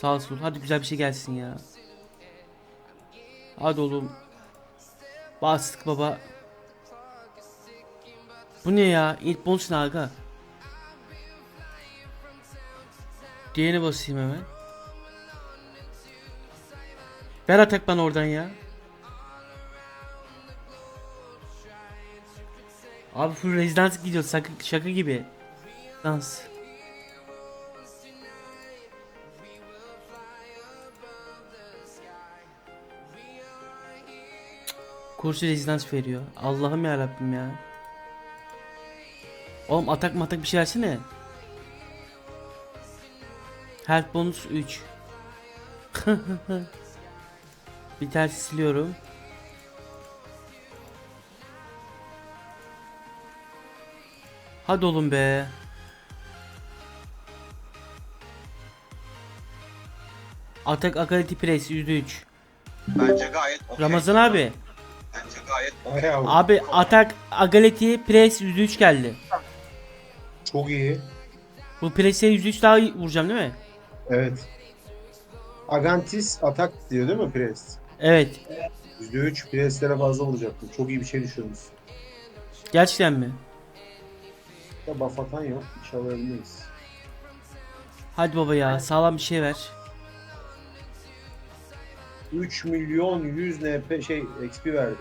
Sağ sol. Hadi güzel bir şey gelsin ya. Hadi oğlum. Bastık baba. Bu ne ya? İlk bonus ne aga? Diğerine basayım hemen. Ver atak bana oradan ya. Abi full rezidans gidiyor şaka, şaka gibi. Dans. Kurşu rezidans veriyor. Allah'ım ya Rabbim ya. Oğlum atak matak bir şey versene. Health bonus 3. bir ters siliyorum. Hadi oğlum be. Atak Akality Press %3. Bence gayet okey. Ramazan abi. Gayet Bayağı Abi Atak Agality Press %3 geldi. çok iyi. Bu Press'e %3 daha vuracağım değil mi? Evet. Agantis atak diyor değil mi Pres? Evet. %3 Pres'lere fazla vuracaktım. Çok iyi bir şey düşürmüş. Gerçekten mi? Ya buff atan yok. İnşallah ölmeyiz. Hadi baba ya sağlam bir şey ver. 3 milyon 100 NP şey XP verdi.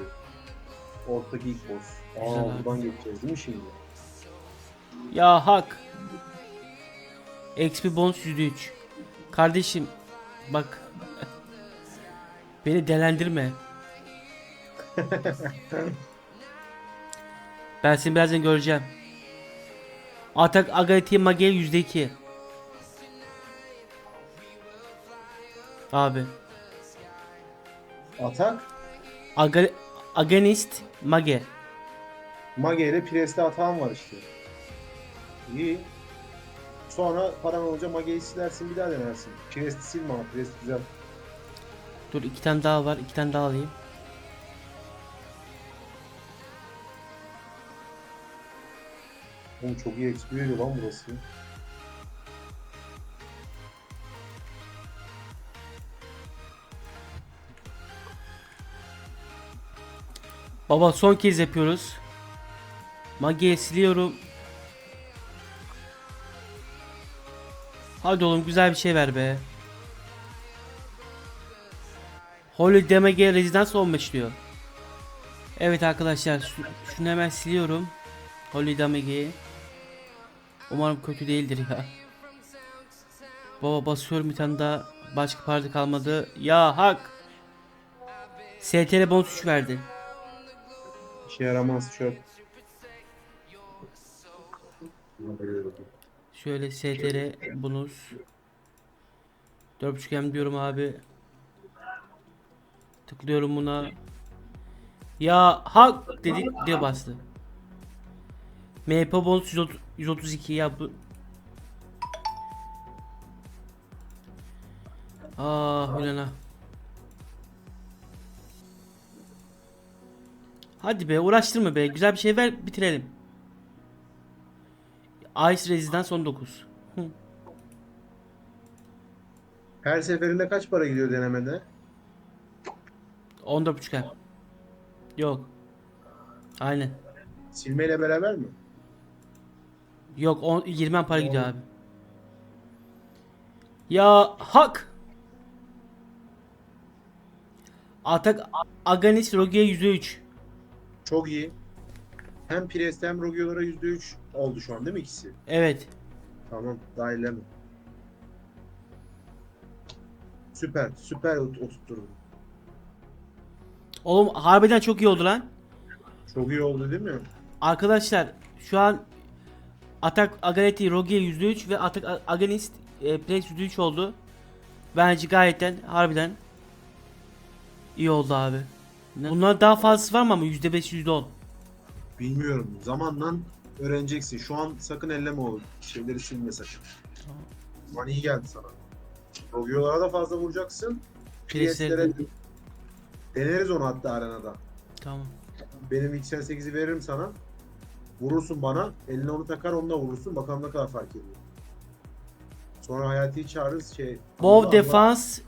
Ortadaki ilk boss. Güzel Aa abi. buradan geçeceğiz değil mi şimdi? Ya hak. XP bonus %3. Kardeşim bak. Beni delendirme. ben seni birazdan göreceğim. Atak Agati Mage %2. Abi. Atak Aga Aganist Mage. Mage ile Pres'te atan var işte. İyi. Sonra paran olunca Mage'yi silersin bir daha denersin. Pres'i silme ama Pres güzel. Dur iki tane daha var. iki tane daha alayım. Oğlum çok iyi XP veriyor lan burası. Baba son kez yapıyoruz. Mage'ye siliyorum. Hadi oğlum güzel bir şey ver be. Holy Damage Residence 15 diyor. Evet arkadaşlar şu, şunu hemen siliyorum. Holy Damage'i. Umarım kötü değildir ya. Baba basıyorum bir tane daha. Başka parti kalmadı. Ya hak. STR bonus 3 verdi. İşe yaramaz çöp. Şöyle STR bonus 4.5M diyorum abi. Tıklıyorum buna. Ya hak dedik diye bastı. MP bonus 130 132 ya bu. Ah Hülena. Hadi be uğraştırma be güzel bir şey ver bitirelim. Ice Residence 19. Hı. Her seferinde kaç para gidiyor denemede? 14.5 M. Yok. Aynen. Silmeyle beraber mi? Yok 10, 20 M para gidiyor abi. Ya hak. Atak Aganis Rogier %3. Çok iyi. Hem Priest'te hem Rogue'lara %3 oldu şu an değil mi ikisi? Evet. Tamam daha ilerleme. Süper, süper ot- oturtturdun. Oğlum harbiden çok iyi oldu lan. Çok iyi oldu değil mi? Arkadaşlar şu an Atak Aganeti Rogier %3 ve Atak A- Aganist e, Plex %3 oldu. Bence gayetten harbiden iyi oldu abi. Bunlar daha fazlası var mı ama %5 %10. Bilmiyorum. Zamandan öğreneceksin. Şu an sakın elleme o şeyleri silme sakın. Tamam. Zaman iyi geldi sana. Roviolara da fazla vuracaksın. Priyetlere deneriz onu hatta arenada. Tamam. Benim X8'i veririm sana. Vurursun bana. Eline onu takar onunla vurursun. Bakalım ne kadar fark ediyor. Sonra hayati çağırırız şey. Bov defans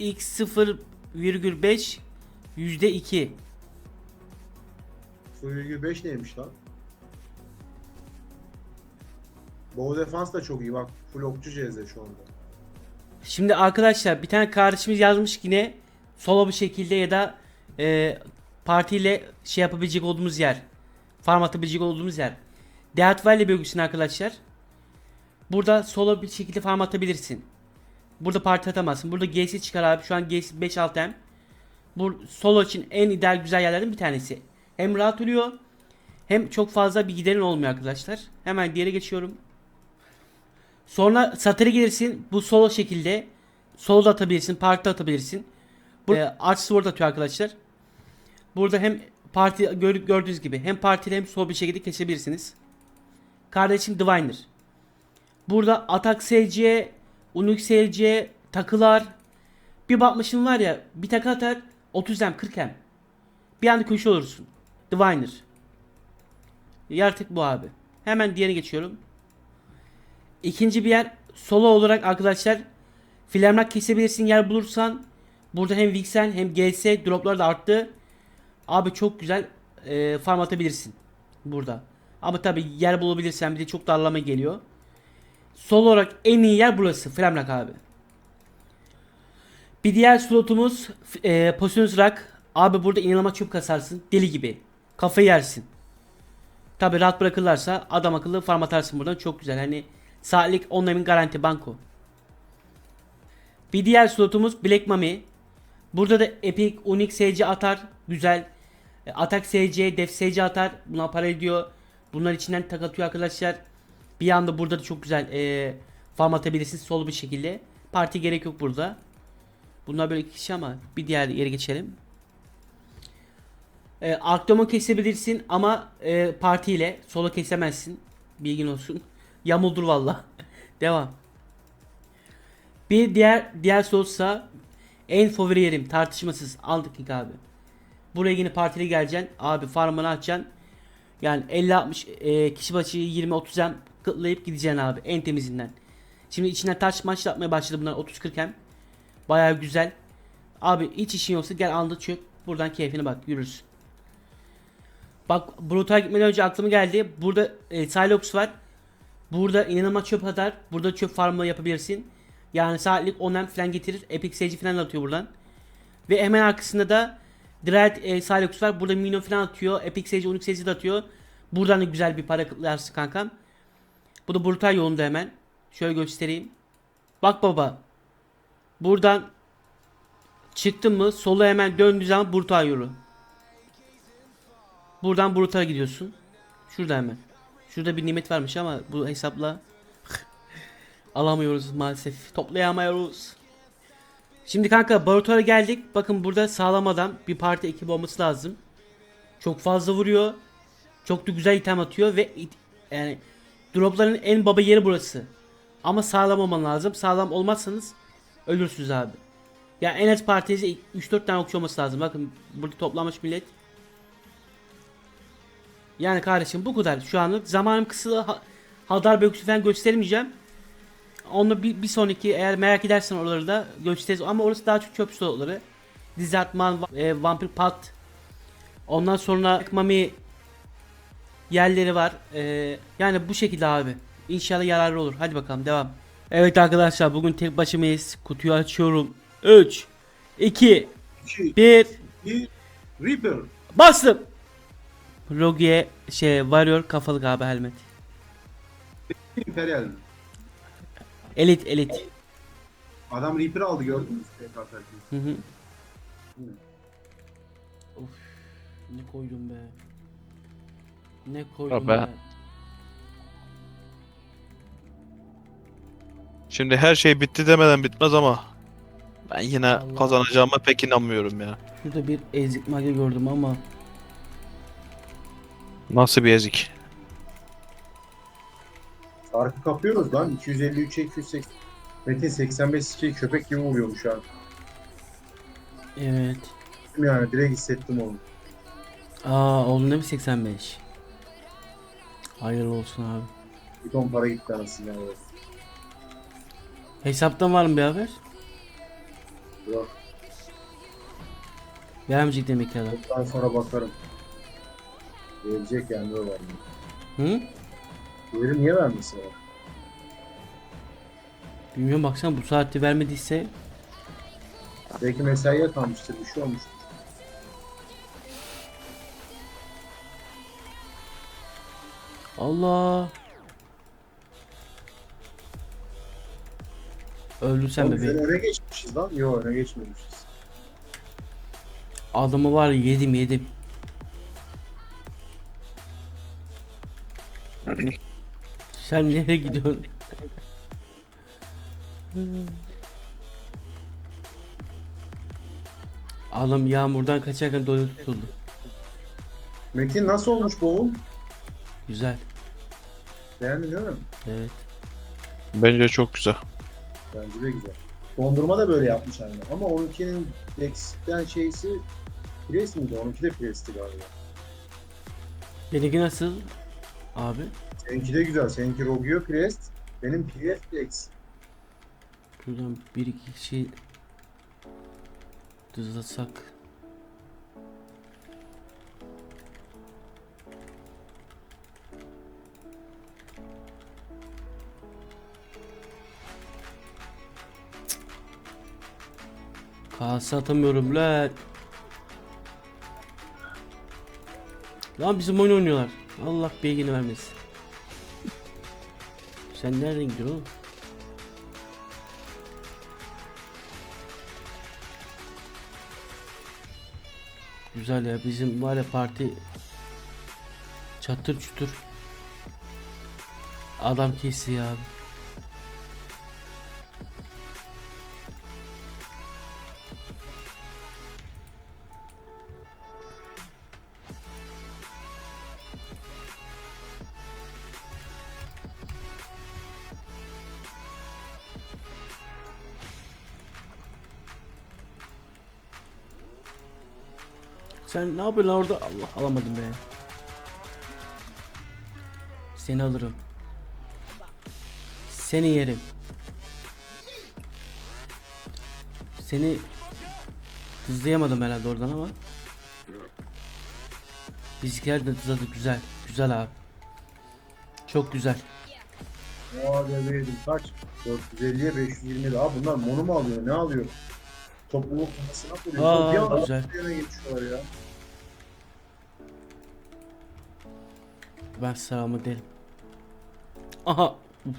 X0,5 Yüzde iki. Suyugu 5 neymiş lan? Bow defans da çok iyi bak. Full okçu şu anda. Şimdi arkadaşlar bir tane kardeşimiz yazmış yine solo bir şekilde ya da e, partiyle şey yapabilecek olduğumuz yer. Farm atabilecek olduğumuz yer. Death Valley bölgesini arkadaşlar. Burada solo bir şekilde farm atabilirsin. Burada parti atamazsın. Burada GS çıkar abi. Şu an GS 5-6M. Bu solo için en ideal güzel yerlerden bir tanesi. Hem rahat oluyor hem çok fazla bir giderin olmuyor arkadaşlar. Hemen diğere geçiyorum. Sonra satırı gelirsin bu solo şekilde. Solo da atabilirsin, parti atabilirsin. Bu e, Arch Sword atıyor arkadaşlar. Burada hem parti gör, gördüğünüz gibi hem partiyle hem solo bir şekilde kesebilirsiniz. Kardeşim Diviner. Burada atak SC, Unix SC, takılar. Bir bakmışım var ya bir takı atar 30M 40M. Bir anda köşe olursun. Diviner. Yaratık bu abi. Hemen diğerine geçiyorum. İkinci bir yer solo olarak arkadaşlar Flamrak kesebilirsin yer bulursan. Burada hem Vixen hem GS droplar da arttı. Abi çok güzel e, farm atabilirsin. Burada. Ama tabi yer bulabilirsen bir de çok darlama geliyor. Solo olarak en iyi yer burası. Flamrak abi. Bir diğer slotumuz e, Poisonous Rock. Abi burada inanılmaz çöp kasarsın. Deli gibi. Kafayı yersin. Tabi rahat bırakırlarsa adam akıllı farm atarsın buradan. Çok güzel. Hani saatlik onların garanti banko. Bir diğer slotumuz Black Mami. Burada da Epic, Unix, SC atar. Güzel. E, Atak SC, Def SC atar. Buna para ediyor. Bunlar içinden tak atıyor arkadaşlar. Bir anda burada da çok güzel e, farm atabilirsiniz solo bir şekilde. Parti gerek yok burada. Bunlar böyle kişi ama bir diğer yere geçelim. E, Arktom'u kesebilirsin ama e, partiyle solo kesemezsin. Bilgin olsun. Yamuldur valla. Devam. Bir diğer diğer sorusa en favori yerim tartışmasız Underking abi. Buraya yine partili geleceksin. Abi farmını açacaksın. Yani 50-60 e, kişi başı 20-30 hem kıtlayıp gideceksin abi en temizinden. Şimdi içinden taş maç yapmaya başladı bunlar 30-40 hem. Bayağı güzel. Abi hiç işin yoksa gel anda çök. Buradan keyfine bak yürürsün. Bak Brutal gitmeden önce aklıma geldi. Burada e, Silox var. Burada inanılmaz çöp atar. Burada çöp farmı yapabilirsin. Yani saatlik 10 hem falan getirir. Epic Sage'i falan atıyor buradan. Ve hemen arkasında da Dread e, Silox var. Burada Minyon falan atıyor. Epic Sage, Onyx Sage'i de atıyor. Buradan da güzel bir para kıtlarsın kankam. Bu da Brutal yolunda hemen. Şöyle göstereyim. Bak baba. Buradan çıktın mı sola hemen döndüğü zaman Brutal yolu. Buradan Brutal'a gidiyorsun. Şurada hemen. Şurada bir nimet varmış ama bu hesapla alamıyoruz maalesef. Toplayamıyoruz. Şimdi kanka Barutor'a geldik. Bakın burada sağlam adam bir parti ekibi olması lazım. Çok fazla vuruyor. Çok da güzel item atıyor ve it- yani dropların en baba yeri burası. Ama sağlam olman lazım. Sağlam olmazsanız ölürsünüz abi. Ya en az partide 3-4 tane okçu olması lazım. Bakın burada toplanmış millet. Yani kardeşim bu kadar şu anlık. Zamanım kısıtlı. Ha- Hadar bölgesi falan göstermeyeceğim. Onu bir, bir sonraki eğer merak edersen oraları da gösteririz. Ama orası daha çok çöp slotları. Dizatman, e, Vampir Pat. Ondan sonra Mami yerleri var. E, yani bu şekilde abi. İnşallah yararlı olur. Hadi bakalım devam. Evet arkadaşlar bugün tek başımayız. Kutuyu açıyorum. 3 2 2, 1 1, Reaper. Bastım. Rogue'ye şey varıyor kafalık abi helmet. Imperial. Elit elit. Adam Reaper aldı gördün mü? Tek atarken. Hı hı. Of. Ne koydum be. Ne koydum be. be. Şimdi her şey bitti demeden bitmez ama ben yine Allah. kazanacağıma pek inanmıyorum ya. Şurada bir ezik mage gördüm ama Nasıl bir ezik. Farkı kapıyoruz lan. 253'e 280. Metin 85 şey köpek gibi vuruyormuş ha. evet. Yani direkt hissettim onu. Aa oldu değil mi 85? Hayırlı olsun abi. Bir ton para gitti anasını yani. Hesaptan var mı bir haber? Yok. Vermeyecek demek ki adam. Ondan sonra bakarım. Verecek yani o vermiyor. Hı? Diğeri niye vermesin? Bilmiyorum baksana bu saatte vermediyse Belki mesaiye kalmıştır, bir şey olmuştur. Allah. Öldün sen Oğlum, biz bebeğim. öne geçmişiz lan. Yok öne geçmemişiz. Adamı var ya, yedim yedim. Sen nereye gidiyorsun? Adam yağmurdan kaçarken doydu tutuldu. Metin nasıl olmuş bu oğul? Güzel. Beğendin değil mi? Evet. Bence çok güzel. Bence de güzel. Dondurma da böyle yapmış aynı. Ama onunkinin eksikten şeysi Pires miydi? Onunki de Pires'ti galiba. Benimki nasıl? Abi. Seninki de güzel. Seninki Rogio Pires. Benim Pires de eksik. Şuradan bir iki şey düzlasak. Kase atamıyorum lan. Lan bizim oyun oynuyorlar. Allah beygini vermesin. Sen nereden gidiyorsun oğlum? Güzel ya bizim var ya parti çatır çutur adam kesiyor abi. Sen ne yapıyorsun lan orada? Allah alamadım be. Seni alırım. Seni yerim. Seni hızlayamadım herhalde oradan ama. Bizimkiler de hızladı güzel. Güzel abi. Çok güzel. Aa devreydim kaç? 450'ye 520'de. Aa bunlar mono mu alıyor? Ne alıyor? Topluluk nasıl yapıyor? Aa, güzel. geçiyorlar ya. Ben selamı derim. Aha. Uf.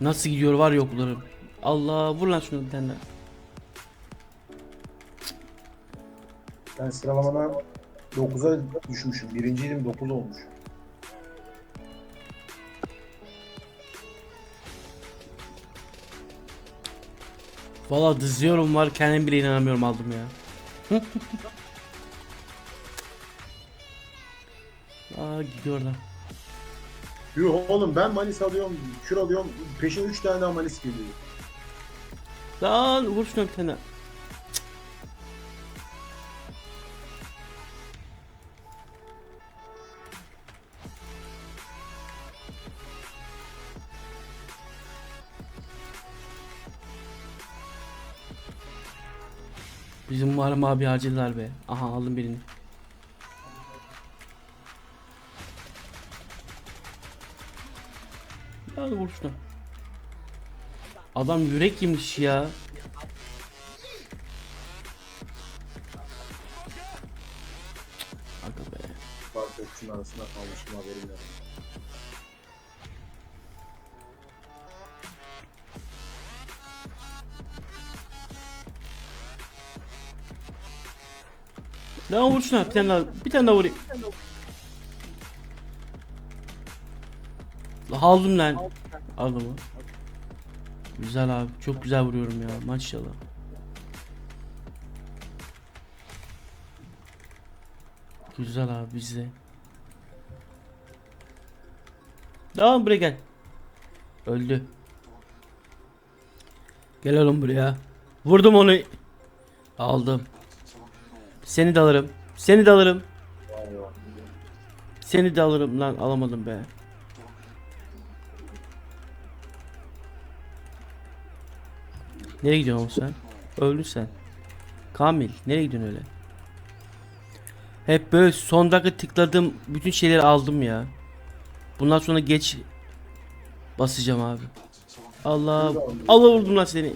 Nasıl gidiyor var yoklarım. Allah vur lan şunu bir tane. Ben sıralamadan 9'a düşmüşüm. Birinciydim 9 olmuş. Valla dızıyorum var kendim bile inanamıyorum aldım ya. Aa lan. Yuh oğlum ben malis alıyorum, kür alıyorum. Peşine 3 tane daha malis geliyor. Lan vur şuna bir tane. Bizim Muharrem abi harcadılar be. Aha aldım birini. Lan vur şuna. Adam yürek yemiş ya. Aga be. Fark okçunun arasında kalmışım haberim yok. Lan vur şuna bir tane daha. Bir tane daha vurayım. Aldım lan. Aldım o. Güzel abi. Çok güzel vuruyorum ya. Maşallah. Güzel abi bizde. Tamam buraya gel. Öldü. Gel oğlum buraya. Vurdum onu. Aldım. Seni de alırım. Seni de alırım. Seni de alırım lan alamadım be. Nereye gidiyorsun oğlum sen? Öldün sen. Kamil nereye gidiyorsun öyle? Hep böyle son dakika tıkladım bütün şeyleri aldım ya. Bundan sonra geç basacağım abi. Allah Allah vurdum lan seni.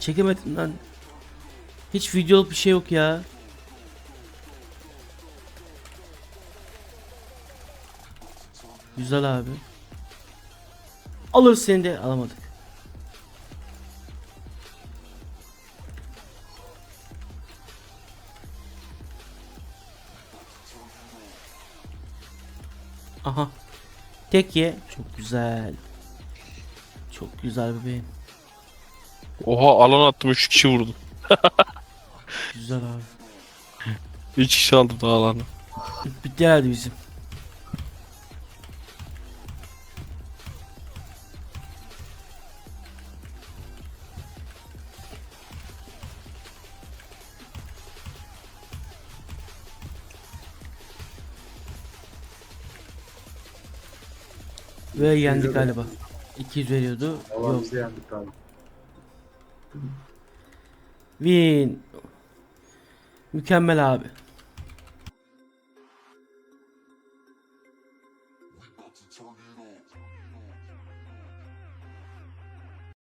Çekemedim lan. Hiç videoluk bir şey yok ya. Güzel abi. Alır seni de alamadık. Aha. Tek ye. Çok güzel. Çok güzel bebeğim. Oha alan attım 3 kişi vurdum. Güzel abi. 3 kişi aldım daha alanı. Bitti herhalde bizim. Ve yendik Güzel. galiba. 200 veriyordu. Allah Yok. bizi yendik abi. Win. Mükemmel abi.